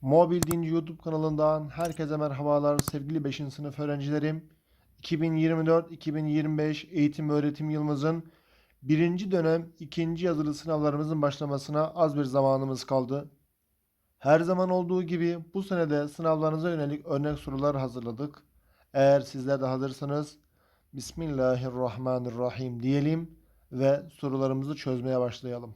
Mobil Dinci YouTube kanalından herkese merhabalar sevgili 5. sınıf öğrencilerim. 2024-2025 eğitim öğretim yılımızın birinci dönem ikinci yazılı sınavlarımızın başlamasına az bir zamanımız kaldı. Her zaman olduğu gibi bu sene de sınavlarınıza yönelik örnek sorular hazırladık. Eğer sizler de hazırsanız Bismillahirrahmanirrahim diyelim ve sorularımızı çözmeye başlayalım.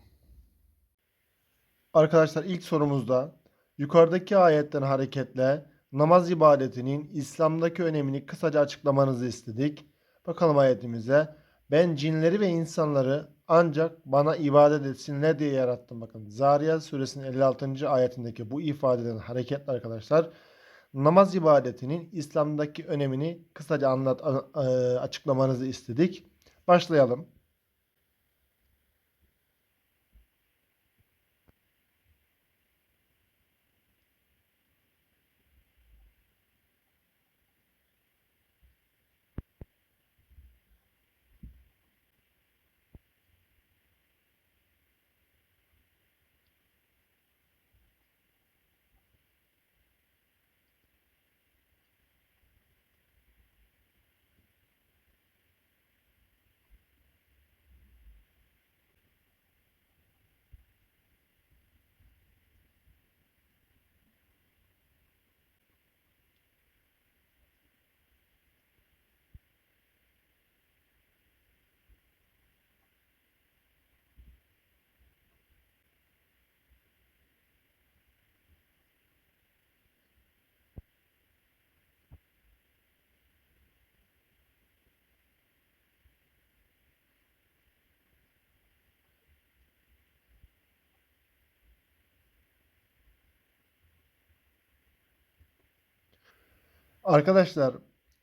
Arkadaşlar ilk sorumuzda yukarıdaki ayetten hareketle namaz ibadetinin İslam'daki önemini kısaca açıklamanızı istedik. Bakalım ayetimize. Ben cinleri ve insanları ancak bana ibadet etsinler diye yarattım. Bakın Zariyat suresinin 56. ayetindeki bu ifadeden hareketle arkadaşlar namaz ibadetinin İslam'daki önemini kısaca anlat a- açıklamanızı istedik. Başlayalım. Arkadaşlar,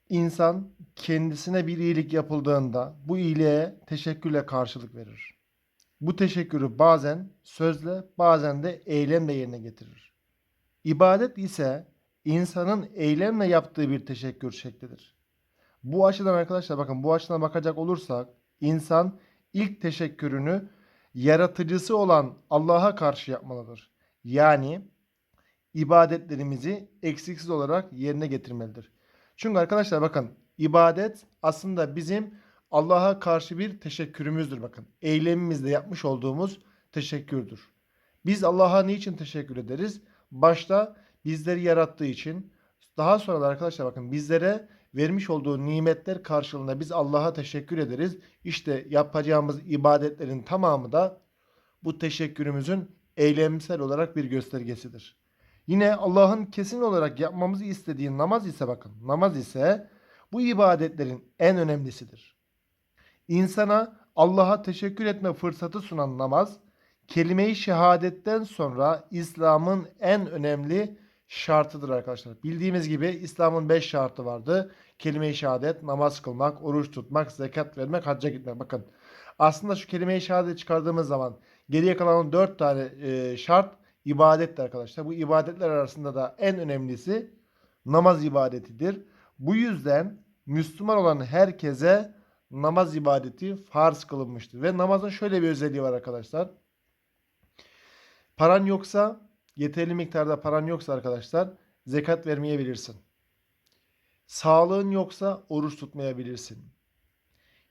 insan kendisine bir iyilik yapıldığında bu iyiliğe teşekkürle karşılık verir. Bu teşekkürü bazen sözle, bazen de eylemle yerine getirir. İbadet ise insanın eylemle yaptığı bir teşekkür şeklidir. Bu açıdan arkadaşlar bakın bu açıdan bakacak olursak insan ilk teşekkürünü yaratıcısı olan Allah'a karşı yapmalıdır. Yani ibadetlerimizi eksiksiz olarak yerine getirmelidir. Çünkü arkadaşlar bakın ibadet aslında bizim Allah'a karşı bir teşekkürümüzdür bakın. Eylemimizde yapmış olduğumuz teşekkürdür. Biz Allah'a niçin teşekkür ederiz? Başta bizleri yarattığı için daha sonra da arkadaşlar bakın bizlere vermiş olduğu nimetler karşılığında biz Allah'a teşekkür ederiz. İşte yapacağımız ibadetlerin tamamı da bu teşekkürümüzün eylemsel olarak bir göstergesidir. Yine Allah'ın kesin olarak yapmamızı istediği namaz ise bakın namaz ise bu ibadetlerin en önemlisidir. İnsana Allah'a teşekkür etme fırsatı sunan namaz kelime-i şehadetten sonra İslam'ın en önemli şartıdır arkadaşlar. Bildiğimiz gibi İslam'ın 5 şartı vardı. Kelime-i şehadet, namaz kılmak, oruç tutmak, zekat vermek, hacca gitmek. Bakın aslında şu kelime-i şehadet çıkardığımız zaman geriye kalan 4 tane e, şart ibadettir arkadaşlar. Bu ibadetler arasında da en önemlisi namaz ibadetidir. Bu yüzden Müslüman olan herkese namaz ibadeti farz kılınmıştır. Ve namazın şöyle bir özelliği var arkadaşlar. Paran yoksa, yeterli miktarda paran yoksa arkadaşlar zekat vermeyebilirsin. Sağlığın yoksa oruç tutmayabilirsin.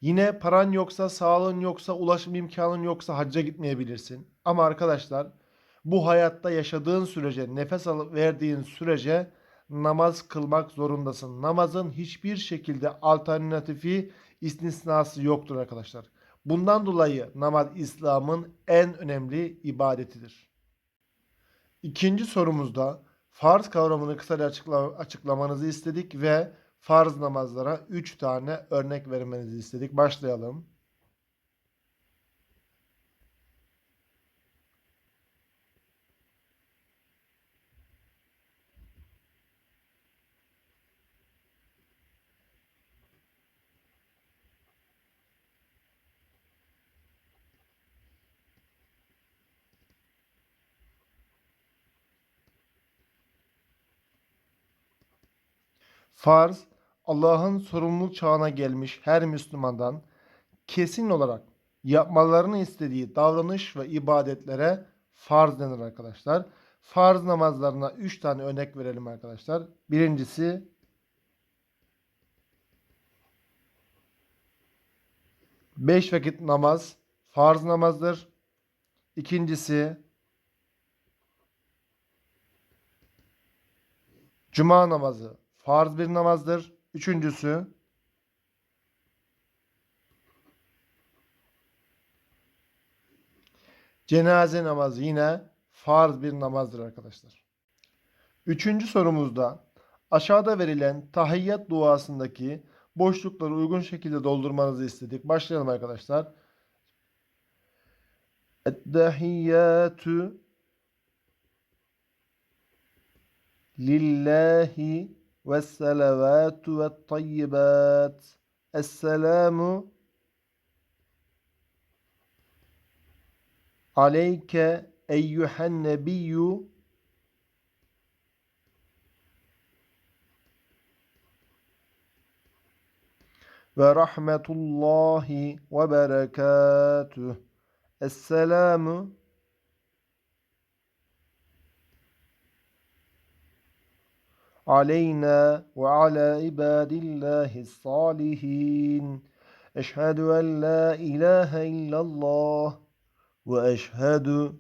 Yine paran yoksa, sağlığın yoksa, ulaşım imkanın yoksa hacca gitmeyebilirsin. Ama arkadaşlar bu hayatta yaşadığın sürece, nefes alıp verdiğin sürece namaz kılmak zorundasın. Namazın hiçbir şekilde alternatifi, istisnası yoktur arkadaşlar. Bundan dolayı namaz İslam'ın en önemli ibadetidir. İkinci sorumuzda farz kavramını kısaca açıkla- açıklamanızı istedik ve farz namazlara 3 tane örnek vermenizi istedik. Başlayalım. Farz, Allah'ın sorumluluk çağına gelmiş her Müslümandan kesin olarak yapmalarını istediği davranış ve ibadetlere farz denir arkadaşlar. Farz namazlarına 3 tane örnek verelim arkadaşlar. Birincisi Beş vakit namaz farz namazdır. İkincisi Cuma namazı farz bir namazdır. Üçüncüsü Cenaze namazı yine farz bir namazdır arkadaşlar. Üçüncü sorumuzda aşağıda verilen tahiyyat duasındaki boşlukları uygun şekilde doldurmanızı istedik. Başlayalım arkadaşlar. Ettehiyyatü lillahi ve salavatü ve tayyibat. Esselamu aleyke eyyühen nebiyyü ve rahmetullahi ve ala ibadillahi salihin. Eşhedü en la ilahe illallah ve eşhedü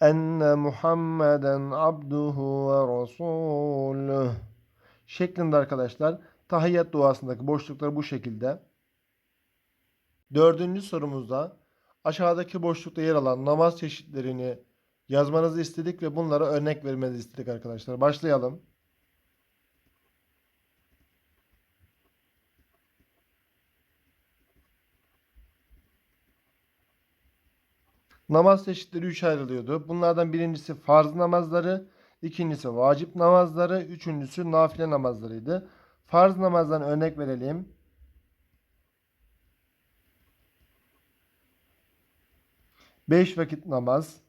enne Muhammeden abduhu ve rasuluh şeklinde arkadaşlar tahiyyat duasındaki boşluklar bu şekilde. Dördüncü sorumuzda aşağıdaki boşlukta yer alan namaz çeşitlerini yazmanızı istedik ve bunlara örnek vermenizi istedik arkadaşlar. Başlayalım. Namaz çeşitleri üç ayrılıyordu. Bunlardan birincisi farz namazları, ikincisi vacip namazları, üçüncüsü nafile namazlarıydı. Farz namazdan örnek verelim. Beş vakit namaz,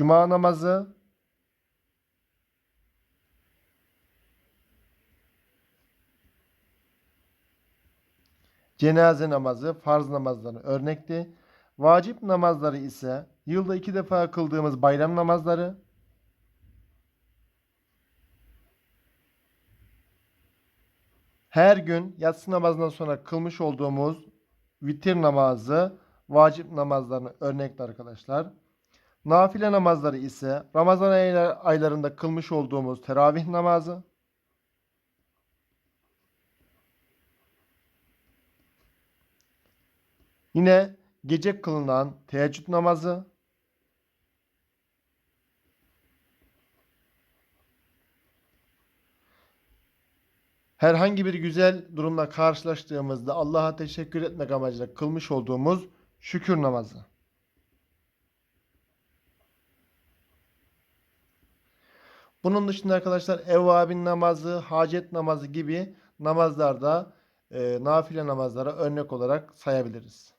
Cuma namazı, cenaze namazı, farz namazları örnekti. Vacip namazları ise yılda iki defa kıldığımız bayram namazları, her gün yatsı namazından sonra kılmış olduğumuz vitir namazı, vacip namazlarını örnekli arkadaşlar. Nafile namazları ise Ramazan aylarında kılmış olduğumuz teravih namazı, Yine gece kılınan teheccüd namazı, herhangi bir güzel durumla karşılaştığımızda Allah'a teşekkür etmek amacıyla kılmış olduğumuz şükür namazı. Bunun dışında arkadaşlar evvabin namazı, hacet namazı gibi namazlarda e, nafile namazlara örnek olarak sayabiliriz.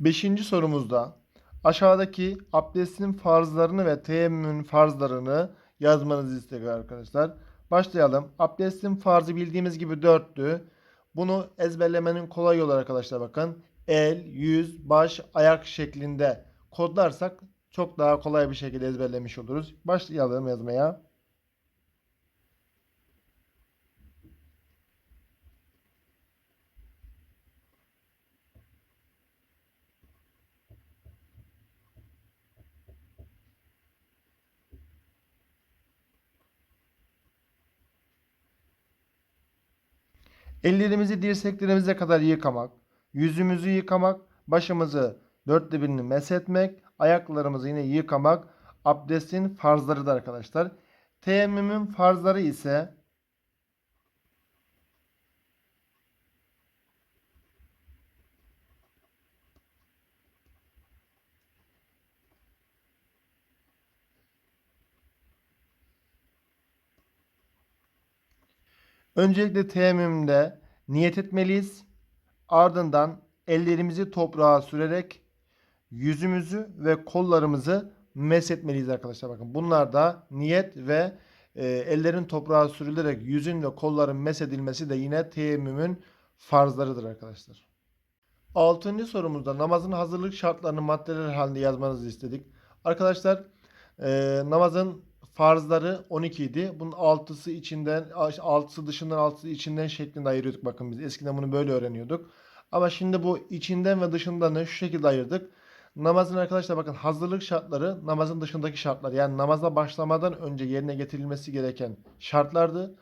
Beşinci sorumuzda aşağıdaki abdestin farzlarını ve teyemmümün farzlarını yazmanızı istedik arkadaşlar. Başlayalım. Abdestin farzı bildiğimiz gibi dörttü. Bunu ezberlemenin kolay yolu arkadaşlar bakın. El, yüz, baş, ayak şeklinde kodlarsak çok daha kolay bir şekilde ezberlemiş oluruz. Başlayalım yazmaya. Ellerimizi dirseklerimize kadar yıkamak, yüzümüzü yıkamak, başımızı dörtte birini meshetmek, ayaklarımızı yine yıkamak abdestin farzlarıdır arkadaşlar. Teyemmümün farzları ise Öncelikle teyemmümde niyet etmeliyiz. Ardından ellerimizi toprağa sürerek yüzümüzü ve kollarımızı meshetmeliyiz arkadaşlar. Bakın bunlar da niyet ve e, ellerin toprağa sürülerek yüzün ve kolların mesedilmesi de yine teyemmümün farzlarıdır arkadaşlar. Altıncı sorumuzda namazın hazırlık şartlarını maddeler halinde yazmanızı istedik. Arkadaşlar e, namazın farzları 12 idi. Bunun 6'sı içinden, 6'sı dışından, 6'sı içinden şeklinde ayırıyorduk. Bakın biz eskiden bunu böyle öğreniyorduk. Ama şimdi bu içinden ve dışından da şu şekilde ayırdık. Namazın arkadaşlar bakın hazırlık şartları namazın dışındaki şartlar. Yani namaza başlamadan önce yerine getirilmesi gereken şartlardı.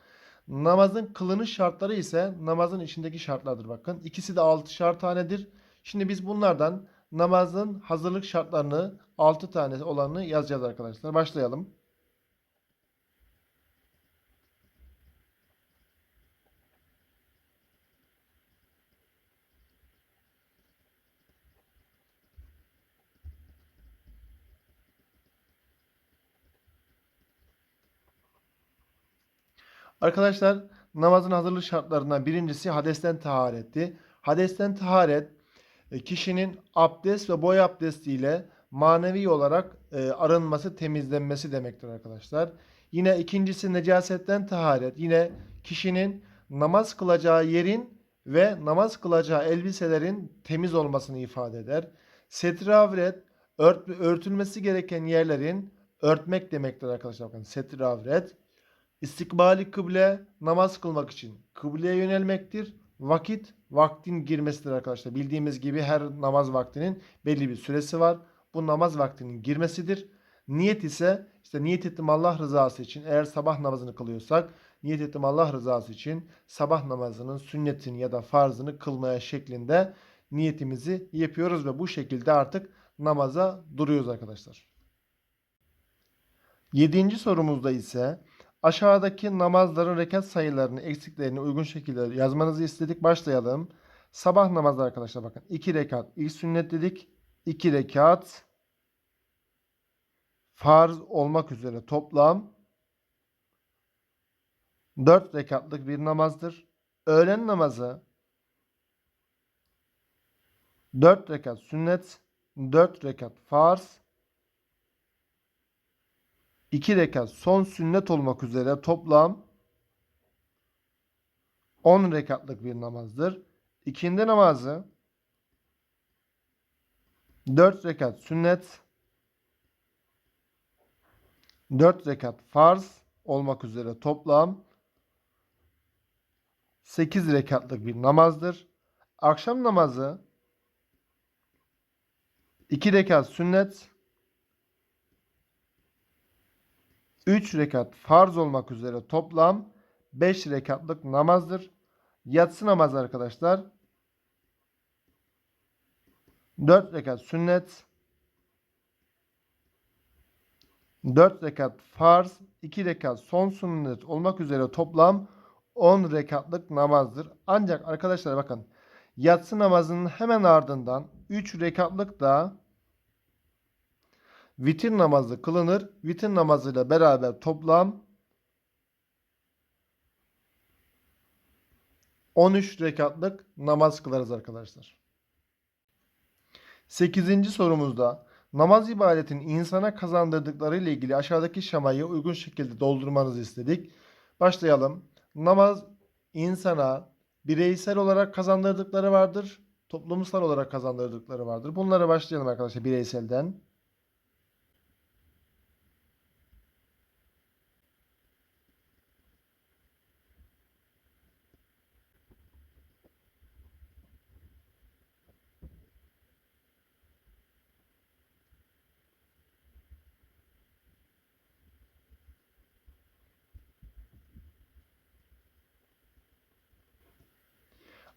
Namazın kılınış şartları ise namazın içindeki şartlardır bakın. İkisi de 6'şar tanedir. Şimdi biz bunlardan namazın hazırlık şartlarını 6 tane olanını yazacağız arkadaşlar. Başlayalım. Arkadaşlar namazın hazırlık şartlarından birincisi hadesten taharetti. Hadesten taharet e, kişinin abdest ve boy abdestiyle manevi olarak e, arınması, temizlenmesi demektir arkadaşlar. Yine ikincisi necasetten taharet. Yine kişinin namaz kılacağı yerin ve namaz kılacağı elbiselerin temiz olmasını ifade eder. Setre avret ört, örtülmesi gereken yerlerin örtmek demektir arkadaşlar. Bakın setre avret. İstikbali kıble namaz kılmak için kıbleye yönelmektir. Vakit vaktin girmesidir arkadaşlar. Bildiğimiz gibi her namaz vaktinin belli bir süresi var. Bu namaz vaktinin girmesidir. Niyet ise işte niyet ettim Allah rızası için. Eğer sabah namazını kılıyorsak niyet ettim Allah rızası için sabah namazının sünnetini ya da farzını kılmaya şeklinde niyetimizi yapıyoruz ve bu şekilde artık namaza duruyoruz arkadaşlar. Yedinci sorumuzda ise Aşağıdaki namazların rekat sayılarını, eksiklerini uygun şekilde yazmanızı istedik. Başlayalım. Sabah namazı arkadaşlar bakın. 2 rekat ilk sünnet dedik. 2 rekat farz olmak üzere toplam 4 rekatlık bir namazdır. Öğlen namazı 4 rekat sünnet, 4 rekat farz, 2 rekat son sünnet olmak üzere toplam 10 rekatlık bir namazdır. İkindi namazı 4 rekat sünnet 4 rekat farz olmak üzere toplam 8 rekatlık bir namazdır. Akşam namazı 2 rekat sünnet 3 rekat farz olmak üzere toplam 5 rekatlık namazdır. Yatsı namazı arkadaşlar 4 rekat sünnet 4 rekat farz 2 rekat son sünnet olmak üzere toplam 10 rekatlık namazdır. Ancak arkadaşlar bakın yatsı namazının hemen ardından 3 rekatlık da vitir namazı kılınır. Vitir namazıyla beraber toplam 13 rekatlık namaz kılarız arkadaşlar. 8. sorumuzda namaz ibadetin insana kazandırdıkları ile ilgili aşağıdaki şemayı uygun şekilde doldurmanızı istedik. Başlayalım. Namaz insana bireysel olarak kazandırdıkları vardır. Toplumsal olarak kazandırdıkları vardır. Bunlara başlayalım arkadaşlar bireyselden.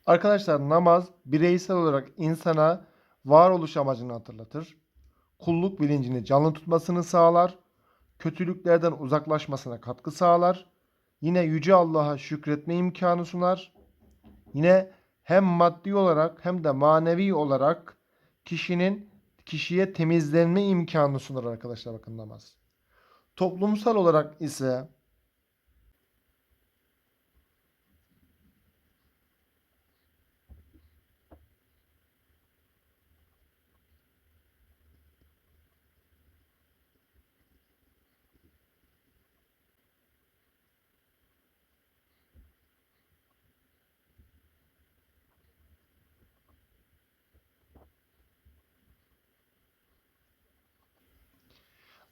Arkadaşlar namaz bireysel olarak insana varoluş amacını hatırlatır. Kulluk bilincini canlı tutmasını sağlar. Kötülüklerden uzaklaşmasına katkı sağlar. Yine Yüce Allah'a şükretme imkanı sunar. Yine hem maddi olarak hem de manevi olarak kişinin kişiye temizlenme imkanı sunar arkadaşlar bakın namaz. Toplumsal olarak ise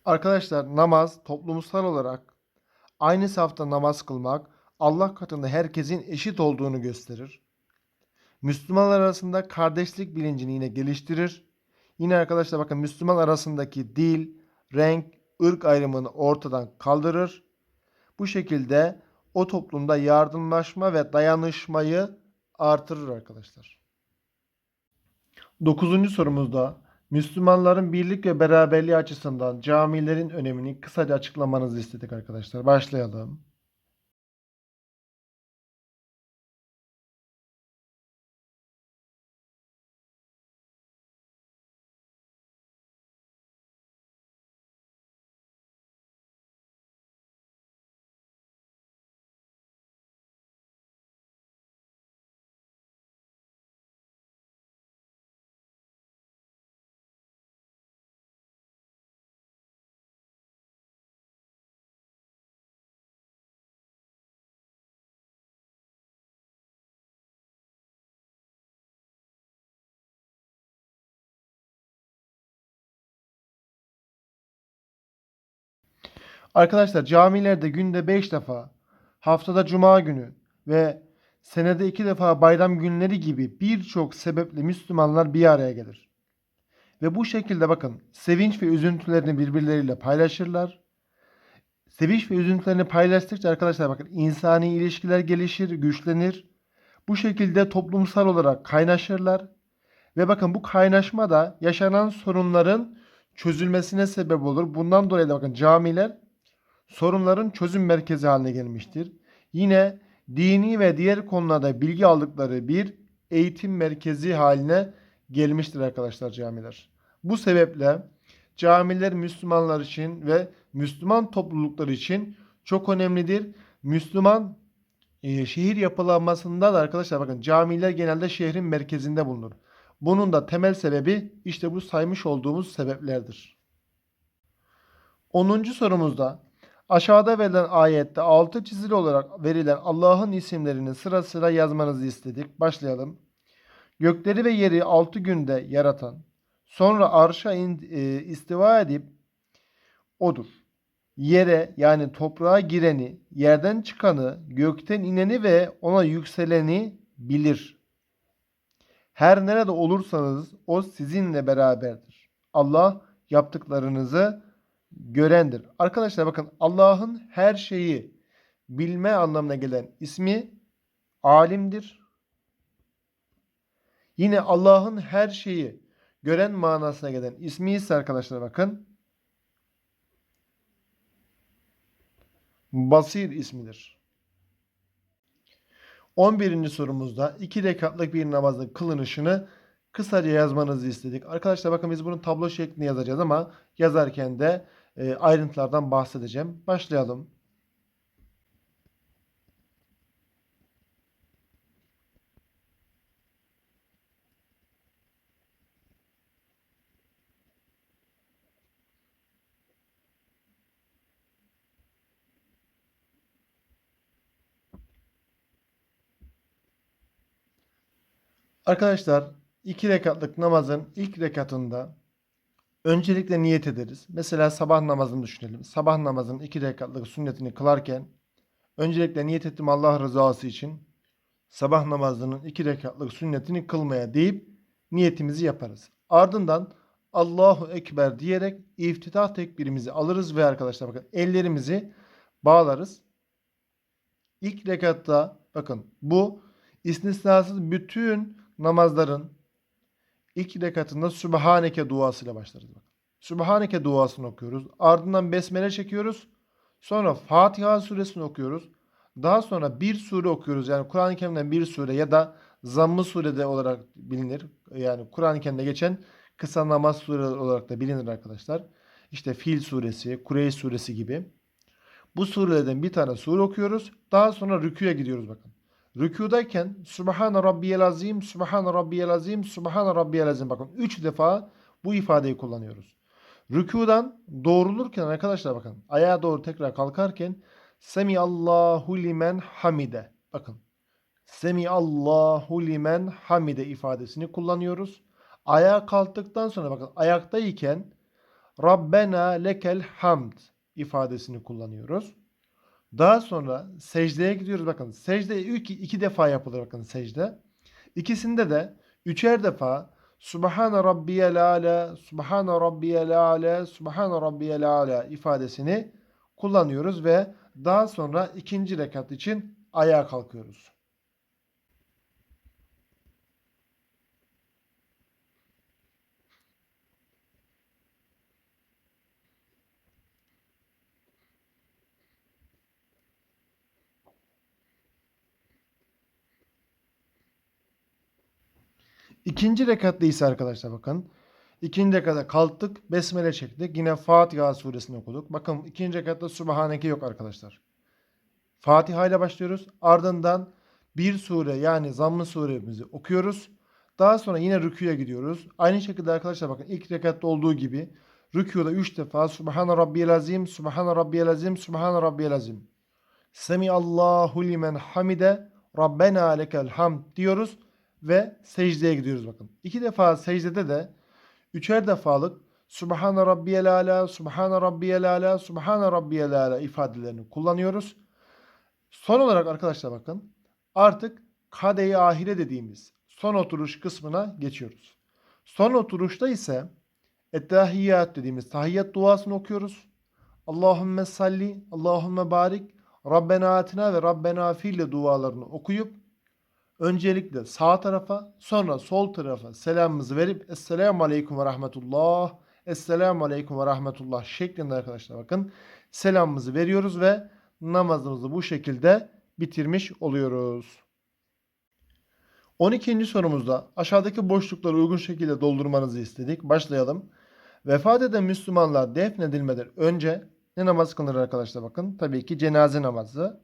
Arkadaşlar namaz toplumsal olarak aynı safta namaz kılmak Allah katında herkesin eşit olduğunu gösterir. Müslümanlar arasında kardeşlik bilincini yine geliştirir. Yine arkadaşlar bakın Müslüman arasındaki dil, renk, ırk ayrımını ortadan kaldırır. Bu şekilde o toplumda yardımlaşma ve dayanışmayı artırır arkadaşlar. Dokuzuncu sorumuzda Müslümanların birlik ve beraberliği açısından camilerin önemini kısaca açıklamanızı istedik arkadaşlar. Başlayalım. Arkadaşlar camilerde günde 5 defa, haftada cuma günü ve senede 2 defa bayram günleri gibi birçok sebeple Müslümanlar bir araya gelir. Ve bu şekilde bakın sevinç ve üzüntülerini birbirleriyle paylaşırlar. Sevinç ve üzüntülerini paylaştıkça arkadaşlar bakın insani ilişkiler gelişir, güçlenir. Bu şekilde toplumsal olarak kaynaşırlar. Ve bakın bu kaynaşma da yaşanan sorunların çözülmesine sebep olur. Bundan dolayı da bakın camiler sorunların çözüm merkezi haline gelmiştir. Yine dini ve diğer konularda bilgi aldıkları bir eğitim merkezi haline gelmiştir arkadaşlar camiler. Bu sebeple camiler Müslümanlar için ve Müslüman topluluklar için çok önemlidir. Müslüman e, şehir yapılanmasında da arkadaşlar bakın camiler genelde şehrin merkezinde bulunur. Bunun da temel sebebi işte bu saymış olduğumuz sebeplerdir. 10. sorumuzda aşağıda verilen ayette altı çizili olarak verilen Allah'ın isimlerini sıra sıra yazmanızı istedik. Başlayalım. Gökleri ve yeri altı günde yaratan, sonra arşa in, e, istiva edip odur. Yere yani toprağa gireni, yerden çıkanı, gökten ineni ve ona yükseleni bilir. Her nerede olursanız o sizinle beraberdir. Allah yaptıklarınızı görendir. Arkadaşlar bakın Allah'ın her şeyi bilme anlamına gelen ismi alimdir. Yine Allah'ın her şeyi gören manasına gelen ismi ise arkadaşlar bakın Basir ismidir. 11. sorumuzda iki rekatlık bir namazın kılınışını kısaca yazmanızı istedik. Arkadaşlar bakın biz bunu tablo şeklinde yazacağız ama yazarken de e, ayrıntılardan bahsedeceğim. Başlayalım. Arkadaşlar iki rekatlık namazın ilk rekatında öncelikle niyet ederiz. Mesela sabah namazını düşünelim. Sabah namazının iki rekatlık sünnetini kılarken öncelikle niyet ettim Allah rızası için sabah namazının iki rekatlık sünnetini kılmaya deyip niyetimizi yaparız. Ardından Allahu Ekber diyerek iftitah tekbirimizi alırız ve arkadaşlar bakın ellerimizi bağlarız. İlk rekatta bakın bu istisnasız bütün namazların ilk rekatında Sübhaneke duasıyla başlarız. Sübhaneke duasını okuyoruz. Ardından Besmele çekiyoruz. Sonra Fatiha suresini okuyoruz. Daha sonra bir sure okuyoruz. Yani Kur'an-ı Kerim'den bir sure ya da Zamm-ı surede olarak bilinir. Yani Kur'an-ı Kerim'de geçen kısa namaz sure olarak da bilinir arkadaşlar. İşte Fil suresi, Kureyş suresi gibi. Bu surelerden bir tane sure okuyoruz. Daha sonra rüküye gidiyoruz bakın. Rükudayken Subhane Rabbiyel Azim, Subhane Rabbiyel Azim, Subhane Rabbiyel Azim. Bakın 3 defa bu ifadeyi kullanıyoruz. Rükudan doğrulurken arkadaşlar bakın ayağa doğru tekrar kalkarken Semi Allahu limen hamide. Bakın. Semi Allahu limen hamide ifadesini kullanıyoruz. Ayağa kalktıktan sonra bakın ayaktayken Rabbena lekel hamd ifadesini kullanıyoruz. Daha sonra secdeye gidiyoruz. Bakın secde iki, iki defa yapılır bakın secde. İkisinde de üçer defa Subhane Rabbiyel Ala, Subhane Rabbiyel Ala, Subhane Rabbiyel Ala ifadesini kullanıyoruz ve daha sonra ikinci rekat için ayağa kalkıyoruz. İkinci rekatta ise arkadaşlar bakın. İkinci rekatta kalktık. Besmele çektik. Yine Fatiha suresini okuduk. Bakın ikinci rekatta Subhaneke yok arkadaşlar. Fatiha ile başlıyoruz. Ardından bir sure yani zamm-ı suremizi okuyoruz. Daha sonra yine rüküye gidiyoruz. Aynı şekilde arkadaşlar bakın ilk rekatta olduğu gibi rüküda 3 defa Subhan Rabbiyel Azim, Subhan Rabbiyel Azim, Subhan Rabbiyel Azim. Semi Allahu limen hamide Rabbena lekel hamd diyoruz ve secdeye gidiyoruz bakın. İki defa secdede de üçer defalık Subhane Rabbiyel Ala, Subhane Rabbiyel Ala, Subhane Rabbiyel Ala ifadelerini kullanıyoruz. Son olarak arkadaşlar bakın artık kade-i ahire dediğimiz son oturuş kısmına geçiyoruz. Son oturuşta ise Ettehiyyat dediğimiz tahiyyat duasını okuyoruz. Allahümme salli, Allahümme barik, Rabbena atina ve Rabbena fille dualarını okuyup öncelikle sağ tarafa sonra sol tarafa selamımızı verip Esselamu Aleyküm ve Rahmetullah Esselamu Aleyküm ve Rahmetullah şeklinde arkadaşlar bakın selamımızı veriyoruz ve namazımızı bu şekilde bitirmiş oluyoruz. 12. sorumuzda aşağıdaki boşlukları uygun şekilde doldurmanızı istedik. Başlayalım. Vefat eden Müslümanlar defnedilmeden önce ne namaz kılınır arkadaşlar bakın. Tabii ki cenaze namazı.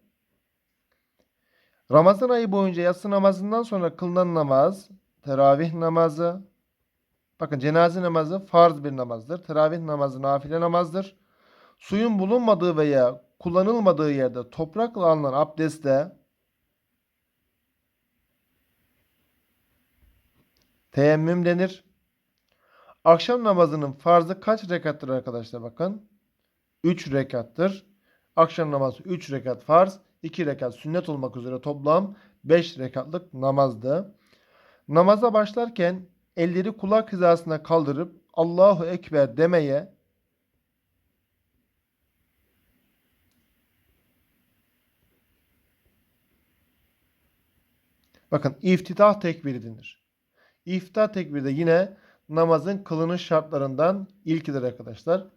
Ramazan ayı boyunca yatsı namazından sonra kılınan namaz, teravih namazı. Bakın cenaze namazı farz bir namazdır. Teravih namazı nafile namazdır. Suyun bulunmadığı veya kullanılmadığı yerde toprakla alınan abdeste teyemmüm denir. Akşam namazının farzı kaç rekattır arkadaşlar bakın. 3 rekattır. Akşam namazı 3 rekat farz, 2 rekat sünnet olmak üzere toplam 5 rekatlık namazdı. Namaza başlarken elleri kulak hizasına kaldırıp Allahu Ekber demeye Bakın iftitah tekbiri denir. İftitah tekbiri de yine namazın kılınış şartlarından ilkidir arkadaşlar.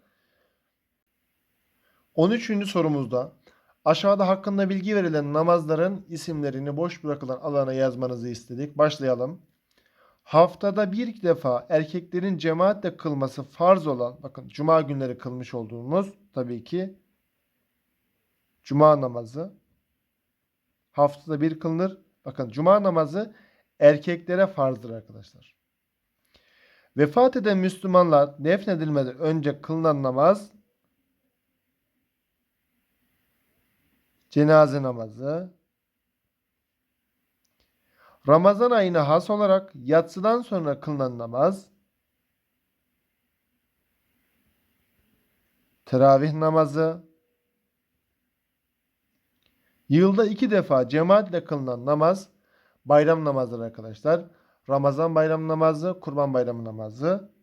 13. sorumuzda aşağıda hakkında bilgi verilen namazların isimlerini boş bırakılan alana yazmanızı istedik. Başlayalım. Haftada bir defa erkeklerin cemaatle kılması farz olan, bakın cuma günleri kılmış olduğumuz tabii ki cuma namazı haftada bir kılınır. Bakın cuma namazı erkeklere farzdır arkadaşlar. Vefat eden Müslümanlar defnedilmeden önce kılınan namaz cenaze namazı Ramazan ayına has olarak yatsıdan sonra kılınan namaz teravih namazı Yılda iki defa cemaatle kılınan namaz bayram namazıdır arkadaşlar. Ramazan bayram namazı, kurban bayramı namazı.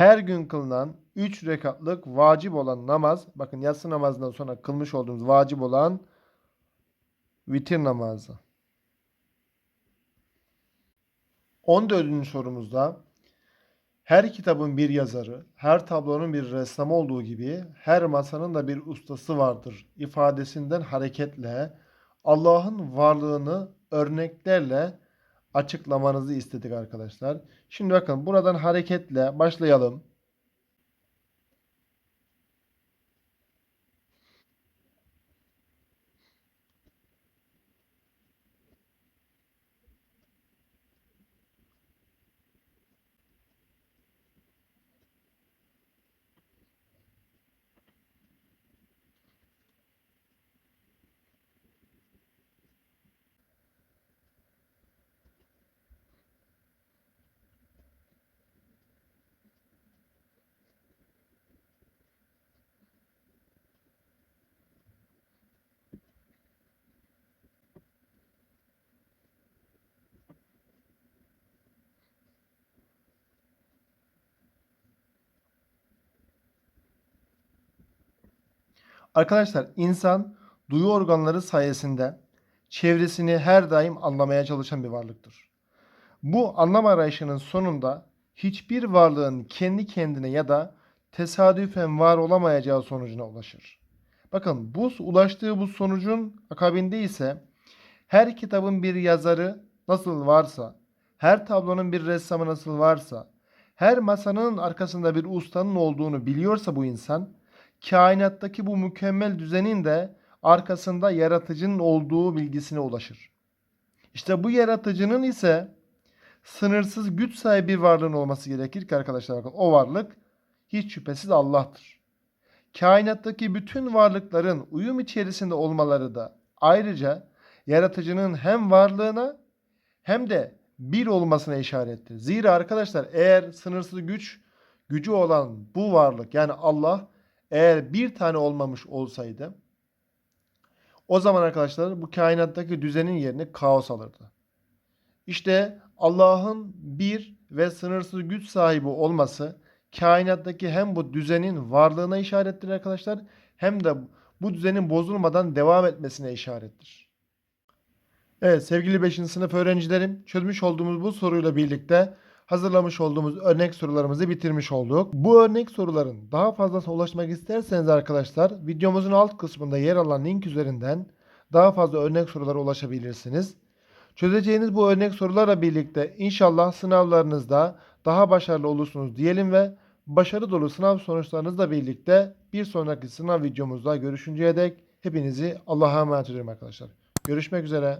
Her gün kılınan 3 rekatlık vacip olan namaz, bakın yatsı namazından sonra kılmış olduğumuz vacip olan vitir namazı. 14. sorumuzda her kitabın bir yazarı, her tablonun bir ressamı olduğu gibi her masanın da bir ustası vardır ifadesinden hareketle Allah'ın varlığını örneklerle açıklamanızı istedik arkadaşlar. Şimdi bakın buradan hareketle başlayalım. Arkadaşlar insan duyu organları sayesinde çevresini her daim anlamaya çalışan bir varlıktır. Bu anlam arayışının sonunda hiçbir varlığın kendi kendine ya da tesadüfen var olamayacağı sonucuna ulaşır. Bakın bu ulaştığı bu sonucun akabinde ise her kitabın bir yazarı nasıl varsa, her tablonun bir ressamı nasıl varsa, her masanın arkasında bir ustanın olduğunu biliyorsa bu insan, kainattaki bu mükemmel düzenin de arkasında yaratıcının olduğu bilgisine ulaşır. İşte bu yaratıcının ise sınırsız güç sahibi bir varlığın olması gerekir ki arkadaşlar o varlık hiç şüphesiz Allah'tır. Kainattaki bütün varlıkların uyum içerisinde olmaları da ayrıca yaratıcının hem varlığına hem de bir olmasına işarettir. Zira arkadaşlar eğer sınırsız güç gücü olan bu varlık yani Allah eğer bir tane olmamış olsaydı o zaman arkadaşlar bu kainattaki düzenin yerini kaos alırdı. İşte Allah'ın bir ve sınırsız güç sahibi olması kainattaki hem bu düzenin varlığına işarettir arkadaşlar hem de bu düzenin bozulmadan devam etmesine işarettir. Evet sevgili 5. sınıf öğrencilerim çözmüş olduğumuz bu soruyla birlikte hazırlamış olduğumuz örnek sorularımızı bitirmiş olduk. Bu örnek soruların daha fazlasına ulaşmak isterseniz arkadaşlar videomuzun alt kısmında yer alan link üzerinden daha fazla örnek sorulara ulaşabilirsiniz. Çözeceğiniz bu örnek sorularla birlikte inşallah sınavlarınızda daha başarılı olursunuz diyelim ve başarı dolu sınav sonuçlarınızla birlikte bir sonraki sınav videomuzda görüşünceye dek hepinizi Allah'a emanet ediyorum arkadaşlar. Görüşmek üzere.